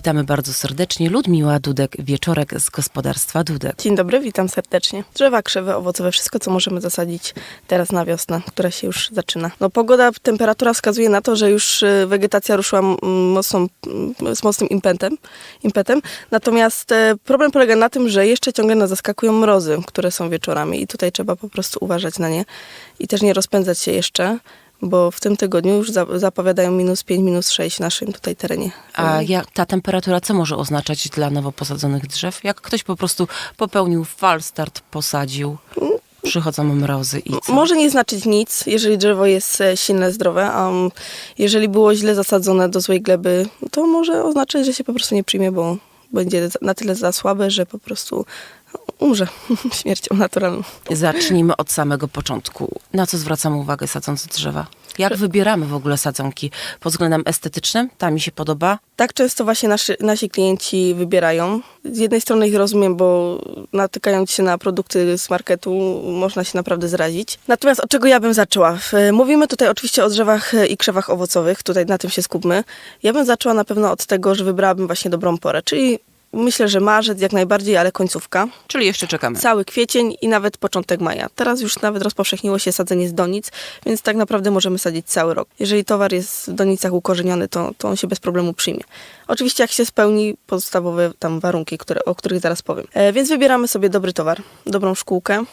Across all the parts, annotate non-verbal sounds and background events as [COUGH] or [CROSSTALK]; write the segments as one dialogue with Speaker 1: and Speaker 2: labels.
Speaker 1: Witamy bardzo serdecznie. Ludmiła Dudek, wieczorek z gospodarstwa Dudek.
Speaker 2: Dzień dobry, witam serdecznie. Drzewa, krzewy, owocowe, wszystko co możemy zasadzić teraz na wiosnę, która się już zaczyna. No pogoda, temperatura wskazuje na to, że już y, wegetacja ruszyła mocną, z mocnym impetem, impetem. Natomiast e, problem polega na tym, że jeszcze ciągle nas zaskakują mrozy, które są wieczorami i tutaj trzeba po prostu uważać na nie i też nie rozpędzać się jeszcze. Bo w tym tygodniu już za- zapowiadają minus 5, minus 6 w naszym tutaj terenie.
Speaker 1: A ta temperatura co może oznaczać dla nowo posadzonych drzew? Jak ktoś po prostu popełnił falstart, posadził, przychodzą mrozy i co?
Speaker 2: Może nie znaczyć nic, jeżeli drzewo jest e, silne, zdrowe, a mm, jeżeli było źle zasadzone do złej gleby, to może oznaczać, że się po prostu nie przyjmie, bo będzie na tyle za słabe, że po prostu umrze [LAUGHS] śmiercią naturalną.
Speaker 1: Zacznijmy od samego początku. Na co zwracamy uwagę sadząc drzewa? Jak wybieramy w ogóle sadzonki? Pod względem estetycznym? Ta mi się podoba.
Speaker 2: Tak często właśnie nasi, nasi klienci wybierają. Z jednej strony ich rozumiem, bo natykając się na produkty z marketu, można się naprawdę zrazić. Natomiast od czego ja bym zaczęła? Mówimy tutaj oczywiście o drzewach i krzewach owocowych, tutaj na tym się skupmy. Ja bym zaczęła na pewno od tego, że wybrałabym właśnie dobrą porę, czyli myślę, że marzec jak najbardziej, ale końcówka.
Speaker 1: Czyli jeszcze czekamy.
Speaker 2: Cały kwiecień i nawet początek maja. Teraz już nawet rozpowszechniło się sadzenie z donic, więc tak naprawdę możemy sadzić cały rok. Jeżeli towar jest w donicach ukorzeniony, to, to on się bez problemu przyjmie. Oczywiście jak się spełni podstawowe tam warunki, które, o których zaraz powiem. E, więc wybieramy sobie dobry towar, dobrą szkółkę.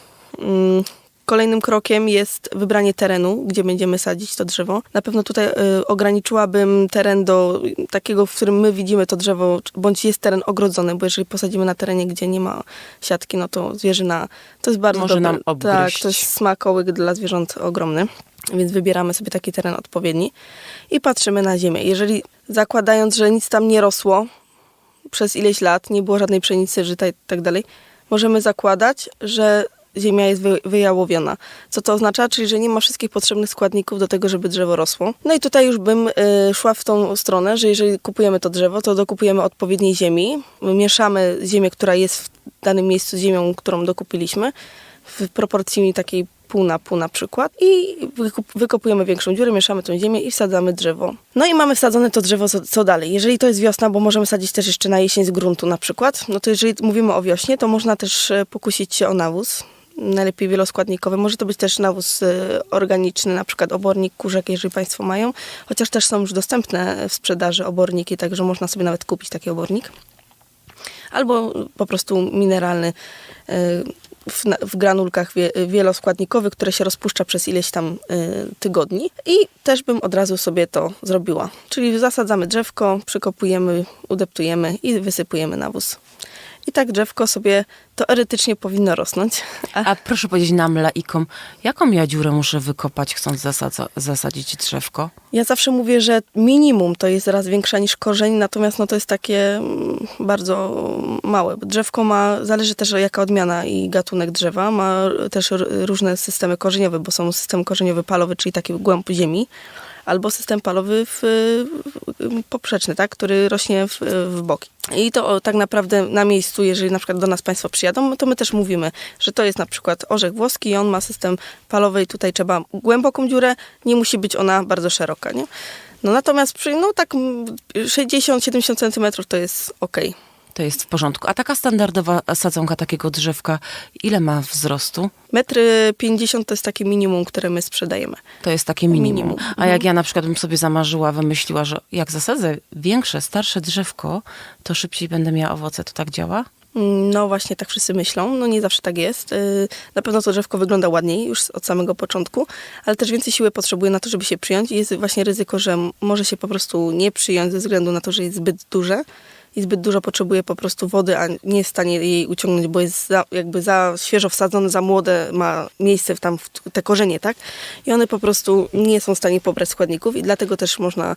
Speaker 2: Kolejnym krokiem jest wybranie terenu, gdzie będziemy sadzić to drzewo. Na pewno tutaj y, ograniczyłabym teren do takiego, w którym my widzimy to drzewo, bądź jest teren ogrodzony, bo jeżeli posadzimy na terenie, gdzie nie ma siatki, no to zwierzyna to jest bardzo
Speaker 1: Może
Speaker 2: dobre.
Speaker 1: nam obgryźć.
Speaker 2: Tak, to jest smakołyk dla zwierząt ogromny. Więc wybieramy sobie taki teren odpowiedni i patrzymy na ziemię. Jeżeli zakładając, że nic tam nie rosło przez ileś lat, nie było żadnej pszenicy, żyta i tak dalej, możemy zakładać, że ziemia jest wy, wyjałowiona. Co to oznacza? Czyli, że nie ma wszystkich potrzebnych składników do tego, żeby drzewo rosło. No i tutaj już bym y, szła w tą stronę, że jeżeli kupujemy to drzewo, to dokupujemy odpowiedniej ziemi. Mieszamy ziemię, która jest w danym miejscu z ziemią, którą dokupiliśmy, w proporcji takiej pół na pół na przykład i wykopujemy większą dziurę, mieszamy tą ziemię i wsadzamy drzewo. No i mamy wsadzone to drzewo, co, co dalej? Jeżeli to jest wiosna, bo możemy sadzić też jeszcze na jesień z gruntu na przykład, no to jeżeli mówimy o wiośnie, to można też e, pokusić się o nawóz, najlepiej wieloskładnikowy. Może to być też nawóz e, organiczny, na przykład obornik kurzek, jeżeli Państwo mają, chociaż też są już dostępne w sprzedaży oborniki, także można sobie nawet kupić taki obornik albo po prostu mineralny y, w, w granulkach wie, wieloskładnikowy, które się rozpuszcza przez ileś tam y, tygodni. I też bym od razu sobie to zrobiła. Czyli zasadzamy drzewko, przykopujemy, udeptujemy i wysypujemy nawóz. I tak drzewko sobie teoretycznie powinno rosnąć. A
Speaker 1: proszę powiedzieć nam, laikom, jaką ja dziurę muszę wykopać, chcąc zasadza, zasadzić drzewko?
Speaker 2: Ja zawsze mówię, że minimum to jest raz większa niż korzeń, natomiast no to jest takie mm, bardzo małe. Drzewko ma, zależy też jaka odmiana i gatunek drzewa, ma też różne systemy korzeniowe, bo są system korzeniowy palowy, czyli taki głąb ziemi, albo system palowy w, poprzeczny, tak, który rośnie w, w boki. I to tak naprawdę na miejscu, jeżeli na przykład do nas Państwo przyjadą, to my też mówimy, że to jest na przykład orzech włoski i on ma system palowy i tutaj trzeba głęboką dziurę, nie musi być ona bardzo szeroka, nie? No natomiast przy, no tak mm, 60-70 cm to jest ok.
Speaker 1: To jest w porządku. A taka standardowa sadzonka takiego drzewka, ile ma wzrostu?
Speaker 2: Metry 50 to jest takie minimum, które my sprzedajemy.
Speaker 1: To jest takie minimum.
Speaker 2: Minimum.
Speaker 1: A jak ja na przykład bym sobie zamarzyła, wymyśliła, że jak zasadzę większe, starsze drzewko, to szybciej będę miała owoce. To tak działa?
Speaker 2: No właśnie tak wszyscy myślą, no nie zawsze tak jest. Yy, Na pewno to drzewko wygląda ładniej już od samego początku, ale też więcej siły potrzebuje na to, żeby się przyjąć jest właśnie ryzyko, że może się po prostu nie przyjąć ze względu na to, że jest zbyt duże i zbyt dużo potrzebuje po prostu wody, a nie jest w stanie jej uciągnąć, bo jest za, jakby za świeżo wsadzone, za młode, ma miejsce tam w te korzenie, tak? I one po prostu nie są w stanie pobrać składników i dlatego też można,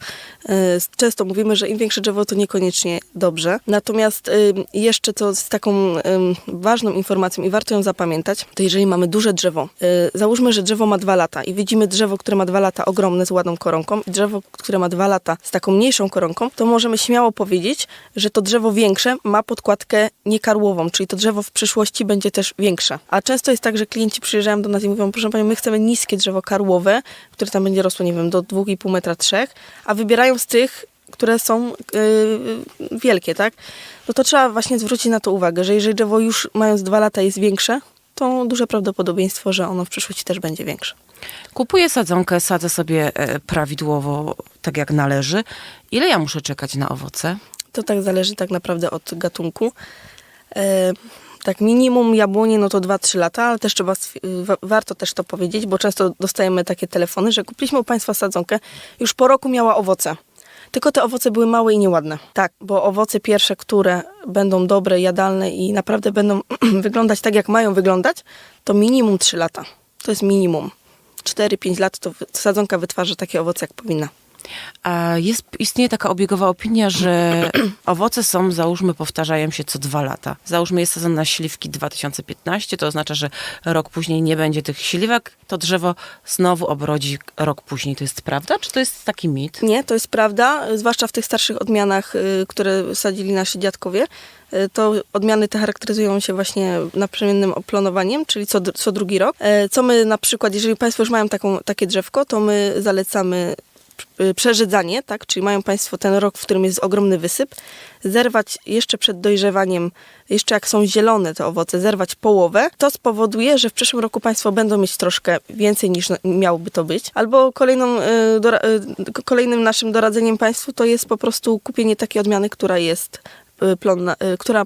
Speaker 2: e, często mówimy, że im większe drzewo, to niekoniecznie dobrze. Natomiast e, jeszcze co z taką e, ważną informacją i warto ją zapamiętać, to jeżeli mamy duże drzewo, e, załóżmy, że drzewo ma dwa lata i widzimy drzewo, które ma dwa lata ogromne z ładną koronką i drzewo, które ma dwa lata z taką mniejszą koronką, to możemy śmiało powiedzieć, że że to drzewo większe ma podkładkę niekarłową, czyli to drzewo w przyszłości będzie też większe. A często jest tak, że klienci przyjeżdżają do nas i mówią, proszę Panią, my chcemy niskie drzewo karłowe, które tam będzie rosło, nie wiem, do 2,5 metra, 3, a wybierają z tych, które są yy, wielkie, tak? No to trzeba właśnie zwrócić na to uwagę, że jeżeli drzewo już mając dwa lata jest większe, to duże prawdopodobieństwo, że ono w przyszłości też będzie większe.
Speaker 1: Kupuję sadzonkę, sadzę sobie e, prawidłowo, tak jak należy. Ile ja muszę czekać na owoce?
Speaker 2: To tak zależy tak naprawdę od gatunku. E, tak, minimum jabłonie no to 2-3 lata, ale też trzeba, wa- warto też to powiedzieć, bo często dostajemy takie telefony, że kupiliśmy u Państwa sadzonkę, już po roku miała owoce. Tylko te owoce były małe i nieładne. Tak, bo owoce pierwsze, które będą dobre, jadalne i naprawdę będą [CLEARS THROAT] wyglądać tak, jak mają wyglądać, to minimum 3 lata. To jest minimum. 4-5 lat to sadzonka wytwarza takie owoce, jak powinna.
Speaker 1: Jest, istnieje taka obiegowa opinia, że [CLEARS THROAT] owoce są, załóżmy, powtarzają się co dwa lata. Załóżmy, jest sezon na śliwki 2015, to oznacza, że rok później nie będzie tych śliwek, to drzewo znowu obrodzi rok później. To jest prawda, czy to jest taki mit?
Speaker 2: Nie, to jest prawda, zwłaszcza w tych starszych odmianach, y, które sadzili nasi dziadkowie. Y, To odmiany te charakteryzują się właśnie naprzemiennym oplonowaniem, czyli co, co drugi rok. E, Co my na przykład, jeżeli Państwo już mają taką, takie drzewko, to my zalecamy przerzedzanie, tak? czyli mają Państwo ten rok, w którym jest ogromny wysyp, zerwać jeszcze przed dojrzewaniem, jeszcze jak są zielone te owoce, zerwać połowę. To spowoduje, że w przyszłym roku Państwo będą mieć troszkę więcej niż miałoby to być. Albo kolejną, y, y, kolejnym naszym doradzeniem Państwu to jest po prostu kupienie takiej odmiany, która jest y, plonna, y, która y,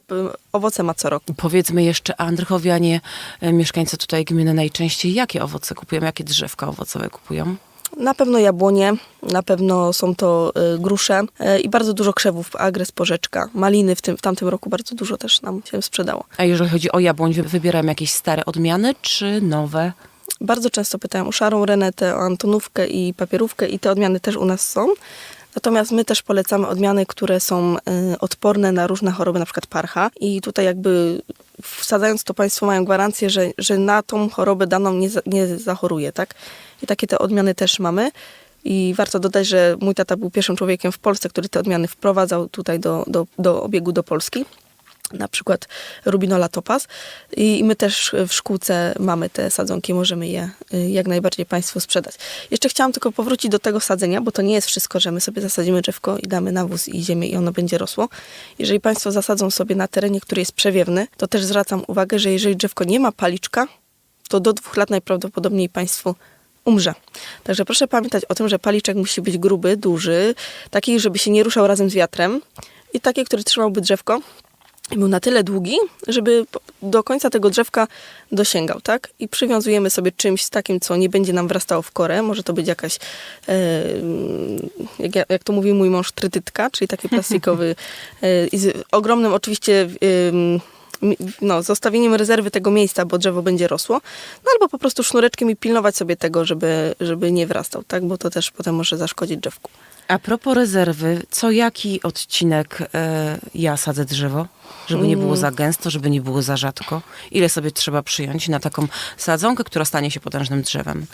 Speaker 2: owoce ma co roku.
Speaker 1: Powiedzmy jeszcze, Andrychowianie, mieszkańcy tutaj gminy najczęściej jakie owoce kupują, jakie drzewka owocowe kupują?
Speaker 2: Na pewno jabłonie, na pewno są to y, grusze y, i bardzo dużo krzewów, agres, porzeczka, maliny w, tym, w tamtym roku bardzo dużo też nam się sprzedało.
Speaker 1: A jeżeli chodzi o jabłoń, wy- wybieram jakieś stare odmiany, czy nowe?
Speaker 2: Bardzo często pytają o szarą renetę, o antonówkę i papierówkę i te odmiany też u nas są. Natomiast my też polecamy odmiany, które są y, odporne na różne choroby, na przykład parcha. I tutaj jakby wsadzając to Państwo mają gwarancję, że, że na tą chorobę daną nie, nie zachoruje, tak? I takie te odmiany też mamy. I warto dodać, że mój tata był pierwszym człowiekiem w Polsce, który te odmiany wprowadzał tutaj do, do, do obiegu do Polski na przykład Rubinola Topaz i i my też w szkółce mamy te sadzonki, możemy je y, jak najbardziej Państwu sprzedać. Jeszcze chciałam tylko powrócić do tego sadzenia, bo to nie jest wszystko, że my sobie zasadzimy drzewko i damy nawóz i ziemię i ono będzie rosło. Jeżeli Państwo zasadzą sobie na terenie, który jest przewiewny, to też zwracam uwagę, że jeżeli drzewko nie ma paliczka, to do dwóch lat najprawdopodobniej Państwu umrze. Także proszę pamiętać o tym, że paliczek musi być gruby, duży, taki, żeby się nie ruszał razem z wiatrem i taki, który trzymałby drzewko był na tyle długi, żeby do końca tego drzewka dosięgał, tak? I przywiązujemy sobie czymś takim, co nie będzie nam wrastało w korę. Może to być jakaś, e, jak, ja- jak to mówi mój mąż, trytytka, czyli taki plastikowy, e, z ogromnym oczywiście mi- no, zostawieniem rezerwy tego miejsca, bo drzewo będzie rosło, no albo po prostu sznureczkiem i pilnować sobie tego, żeby, żeby nie wrastał, tak? Bo to też potem może zaszkodzić drzewku.
Speaker 1: A propos rezerwy, co jaki odcinek e, ja sadzę drzewo? Żeby nie było za gęsto, żeby nie było za rzadko? Ile sobie trzeba przyjąć na taką sadzonkę, która stanie się potężnym drzewem?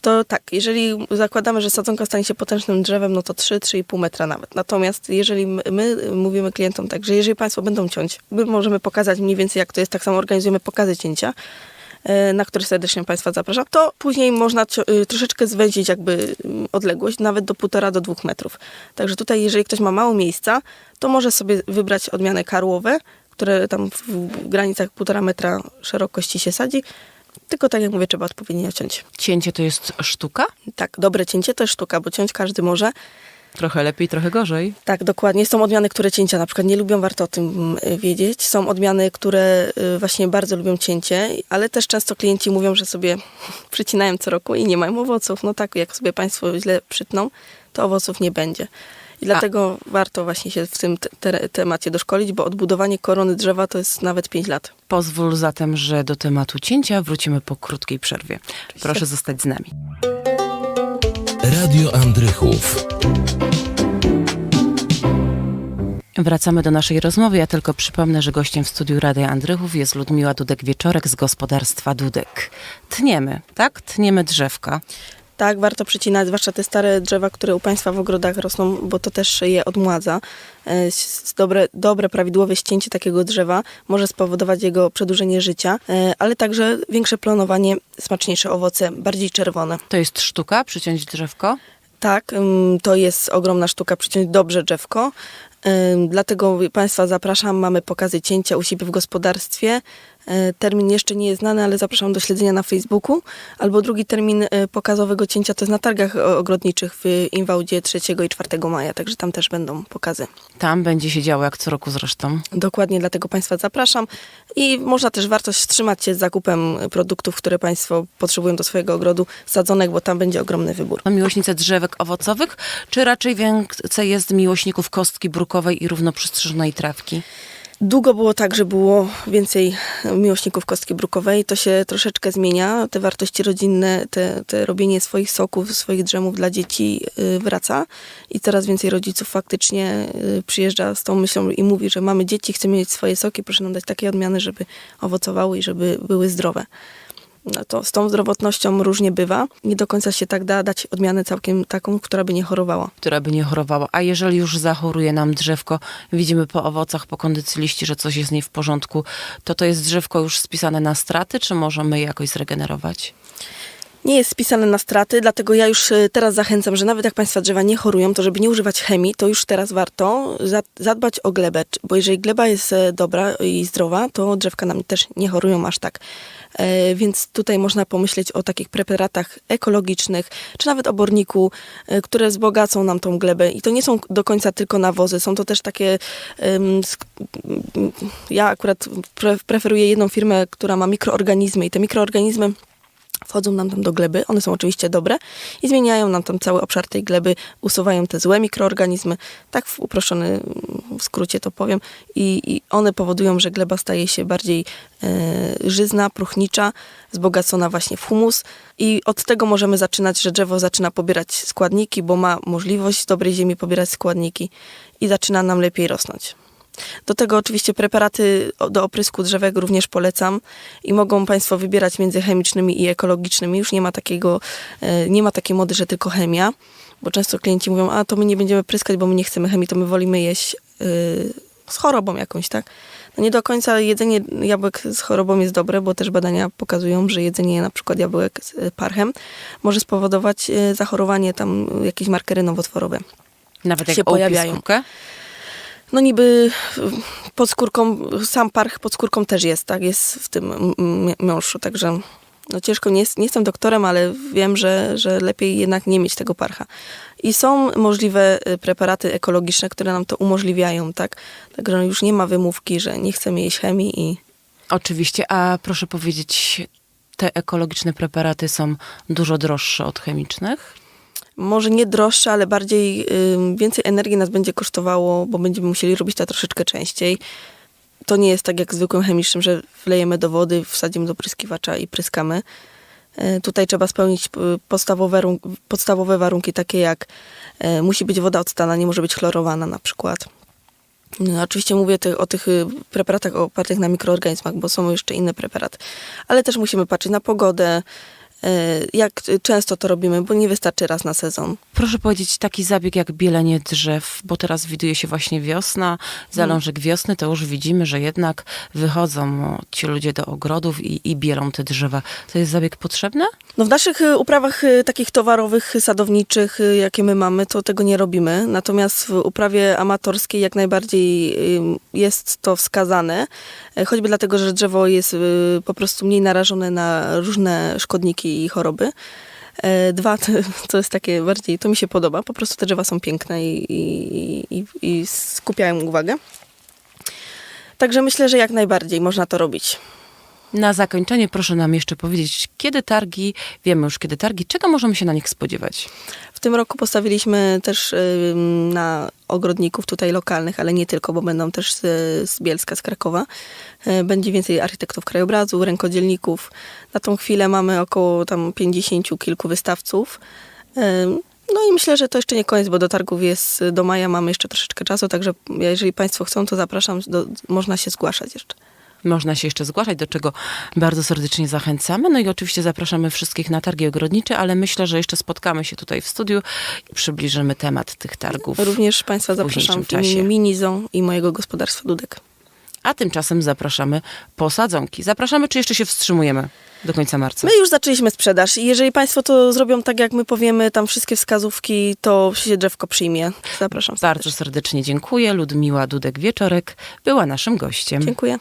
Speaker 2: To tak, jeżeli zakładamy, że sadzonka stanie się potężnym drzewem, no to 3-3,5 metra nawet. Natomiast jeżeli my, my mówimy klientom tak, że jeżeli Państwo będą ciąć, my możemy pokazać mniej więcej jak to jest, tak samo organizujemy pokazy cięcia, na które serdecznie Państwa zapraszam, to później można y, troszeczkę zwęzić jakby mm, odległość, nawet do 1,5 do 2 metrów. Także tutaj, jeżeli ktoś ma mało miejsca, to może sobie wybrać odmiany karłowe, które tam w granicach 1,5 metra szerokości się sadzi, tylko tak jak mówię, trzeba odpowiednio ciąć.
Speaker 1: Cięcie to jest sztuka?
Speaker 2: Tak, dobre cięcie to jest sztuka, bo ciąć każdy może.
Speaker 1: Trochę lepiej, trochę gorzej.
Speaker 2: Tak, dokładnie. Są odmiany, które cięcia na przykład nie lubią, warto o tym y, wiedzieć. Są odmiany, które y, właśnie bardzo lubią cięcie, ale też często klienci mówią, że sobie [LAUGHS] przycinają co roku i nie mają owoców. No tak, jak sobie Państwo źle przytną, to owoców nie będzie. I dlatego warto właśnie się w tym te- te- temacie doszkolić, bo odbudowanie korony drzewa to jest nawet 5 lat.
Speaker 1: Pozwól zatem, że do tematu cięcia wrócimy po krótkiej przerwie. Proszę zostać z nami.
Speaker 3: Radio Andrychów.
Speaker 1: Wracamy do naszej rozmowy. Ja tylko przypomnę, że gościem w studiu Radia Andrychów jest Ludmiła Dudek-Wieczorek z gospodarstwa Dudek. Tniemy, tak? Tniemy drzewka.
Speaker 2: Tak, warto przycinać, zwłaszcza te stare drzewa, które u Państwa w ogrodach rosną, bo to też je odmładza. E, Dobre, dobre, prawidłowe ścięcie takiego drzewa może spowodować jego przedłużenie życia, e, ale także większe planowanie, smaczniejsze owoce, bardziej czerwone.
Speaker 1: To jest sztuka, przyciąć drzewko.
Speaker 2: Tak, ym, to jest ogromna sztuka przyciąć dobrze drzewko. Ym, Dlatego Państwa zapraszam, mamy pokazy cięcia u siebie w gospodarstwie. E, Termin jeszcze nie jest znany, ale zapraszam do śledzenia na Facebooku. Albo drugi termin e, pokazowego cięcia to jest na targach e, ogrodniczych w Inwałdzie 3 i 4 maja, także tam też będą pokazy.
Speaker 1: Tam będzie się działo jak co roku zresztą.
Speaker 2: Dokładnie dlatego Państwa zapraszam i można też warto wstrzymać się z zakupem produktów, które Państwo potrzebują do swojego ogrodu sadzonek, bo tam będzie ogromny wybór.
Speaker 1: To miłośnice drzewek owocowych, czy raczej więcej jest miłośników kostki brukowej i równo przystrzyżonej trawki?
Speaker 2: Długo było tak, że było więcej miłośników kostki brukowej. To się troszeczkę zmienia. Te wartości rodzinne, te, te robienie swoich soków, swoich drzemów dla dzieci y, wraca. I coraz więcej rodziców faktycznie y, przyjeżdża z tą myślą i mówi, że mamy dzieci, chcemy mieć swoje soki, proszę nam dać takie odmiany, żeby owocowały i żeby były zdrowe. No to z tą zdrowotnością różnie bywa. Nie do końca się tak da dać odmianę całkiem taką, która by nie chorowała.
Speaker 1: która by nie chorowała. A jeżeli już zachoruje nam drzewko, widzimy po owocach, po kondycji liści, że coś jest nie w porządku, to to jest drzewko już spisane na straty, czy możemy je jakoś zregenerować?
Speaker 2: Nie jest spisane na straty, dlatego ja już e, teraz zachęcam, że nawet jak Państwa drzewa nie chorują, to żeby nie używać chemii, to już teraz warto za- zadbać o glebę, bo jeżeli gleba jest e, dobra i zdrowa, to drzewka nam też nie chorują aż tak. E, Więc tutaj można pomyśleć o takich preparatach ekologicznych, czy nawet oborniku, e, które wzbogacą nam tą glebę. I to nie są do końca tylko nawozy, są to też takie... Ja akurat pre- preferuję jedną firmę, która ma mikroorganizmy i te mikroorganizmy wchodzą nam tam do gleby, one są oczywiście dobre i zmieniają nam tam cały obszar tej gleby, usuwają te złe mikroorganizmy, tak w uproszczony w skrócie to powiem. I, i one powodują, że gleba staje się bardziej e, żyzna, próchnicza, wzbogacona właśnie w humus. I od tego możemy zaczynać, że drzewo zaczyna pobierać składniki, bo ma możliwość z dobrej ziemi pobierać składniki i zaczyna nam lepiej rosnąć. Do tego oczywiście preparaty do oprysku drzewek również polecam i mogą Państwo wybierać między chemicznymi i ekologicznymi. Już nie ma takiego, e, nie ma takiej mody, że tylko chemia, bo często klienci mówią, a to my nie będziemy pryskać, bo my nie chcemy chemii, to my wolimy jeść e, z chorobą jakąś, tak? No nie do końca jedzenie jabłek z chorobą jest dobre, bo też badania pokazują, że jedzenie na przykład jabłek z e, parchem może spowodować zachorowanie, tam jakieś markery nowotworowe.
Speaker 1: Nawet jak
Speaker 2: Się
Speaker 1: pojawiają.
Speaker 2: pojawiają. No niby y, pod skórką, sam parch pod skórką też jest, tak, jest w tym miąższu, także no ciężko, nie, jest, nie jestem doktorem, ale wiem, że, że lepiej jednak nie mieć tego parcha. I są możliwe y, preparaty ekologiczne, które nam to umożliwiają, tak, także już nie ma wymówki, że nie chcemy jeść chemii i
Speaker 1: Oczywiście, a proszę powiedzieć, te ekologiczne preparaty są dużo droższe od chemicznych?
Speaker 2: Może nie droższe, ale bardziej więcej energii nas będzie kosztowało, bo będziemy musieli robić to troszeczkę częściej. To nie jest tak jak zwykłym chemicznym, że wlejemy do wody, wsadzimy do pryskiwacza i pryskamy. E, Tutaj trzeba spełnić p- podstawowe, podstawowe warunki, takie jak e, musi być woda odstana, nie może być chlorowana na przykład. No, oczywiście mówię ty, o tych y, preparatach opartych na mikroorganizmach, bo są jeszcze inne preparaty. Ale też musimy patrzeć na pogodę, jak y, często to robimy, bo nie wystarczy raz na sezon.
Speaker 1: Proszę powiedzieć, taki zabieg jak bielenie drzew, bo teraz widuje się właśnie wiosna, zalążek wiosny, to już widzimy, że jednak wychodzą ci ludzie do ogrodów i, i bielą te drzewa. To jest zabieg potrzebny?
Speaker 2: No w naszych y, uprawach y, takich towarowych, sadowniczych, jakie my mamy, to tego nie robimy. Natomiast w uprawie amatorskiej jak najbardziej jest to wskazane. Choćby dlatego, że drzewo jest po prostu mniej narażone na różne szkodniki i choroby. E, Dwa, to jest takie bardziej, to mi się podoba. Po prostu te drzewa są piękne i, i, i, i skupiają uwagę. Także myślę, że jak najbardziej można to robić.
Speaker 1: Na zakończenie proszę nam jeszcze powiedzieć, kiedy targi, wiemy już kiedy targi, czego możemy się na nich spodziewać?
Speaker 2: W tym roku postawiliśmy też ym, na ogrodników tutaj lokalnych, ale nie tylko, bo będą też z, Bielska, z Krakowa. E, Będzie więcej architektów krajobrazu, rękodzielników. Na tą chwilę mamy około tam 50 kilku wystawców. Ym, No i myślę, że to jeszcze nie koniec, bo do targów jest do maja, mamy jeszcze troszeczkę czasu, także jeżeli Państwo chcą, to zapraszam, do, można się zgłaszać jeszcze.
Speaker 1: Można się jeszcze zgłaszać, do czego bardzo serdecznie zachęcamy. No i oczywiście zapraszamy wszystkich na targi ogrodnicze, ale myślę, że jeszcze spotkamy się tutaj w studiu i przybliżymy temat tych targów.
Speaker 2: Również Państwa zapraszam w
Speaker 1: czasie.
Speaker 2: Minizą i mojego gospodarstwa Dudek.
Speaker 1: A tymczasem zapraszamy po sadzonki. Zapraszamy, czy jeszcze się wstrzymujemy do końca marca?
Speaker 2: My już zaczęliśmy sprzedaż i jeżeli Państwo to zrobią tak, jak my powiemy, tam wszystkie wskazówki, to się drzewko przyjmie. Zapraszam
Speaker 1: Bardzo
Speaker 2: serdecznie.
Speaker 1: serdecznie dziękuję. Ludmiła Dudek-Wieczorek była naszym gościem.
Speaker 2: Dziękuję.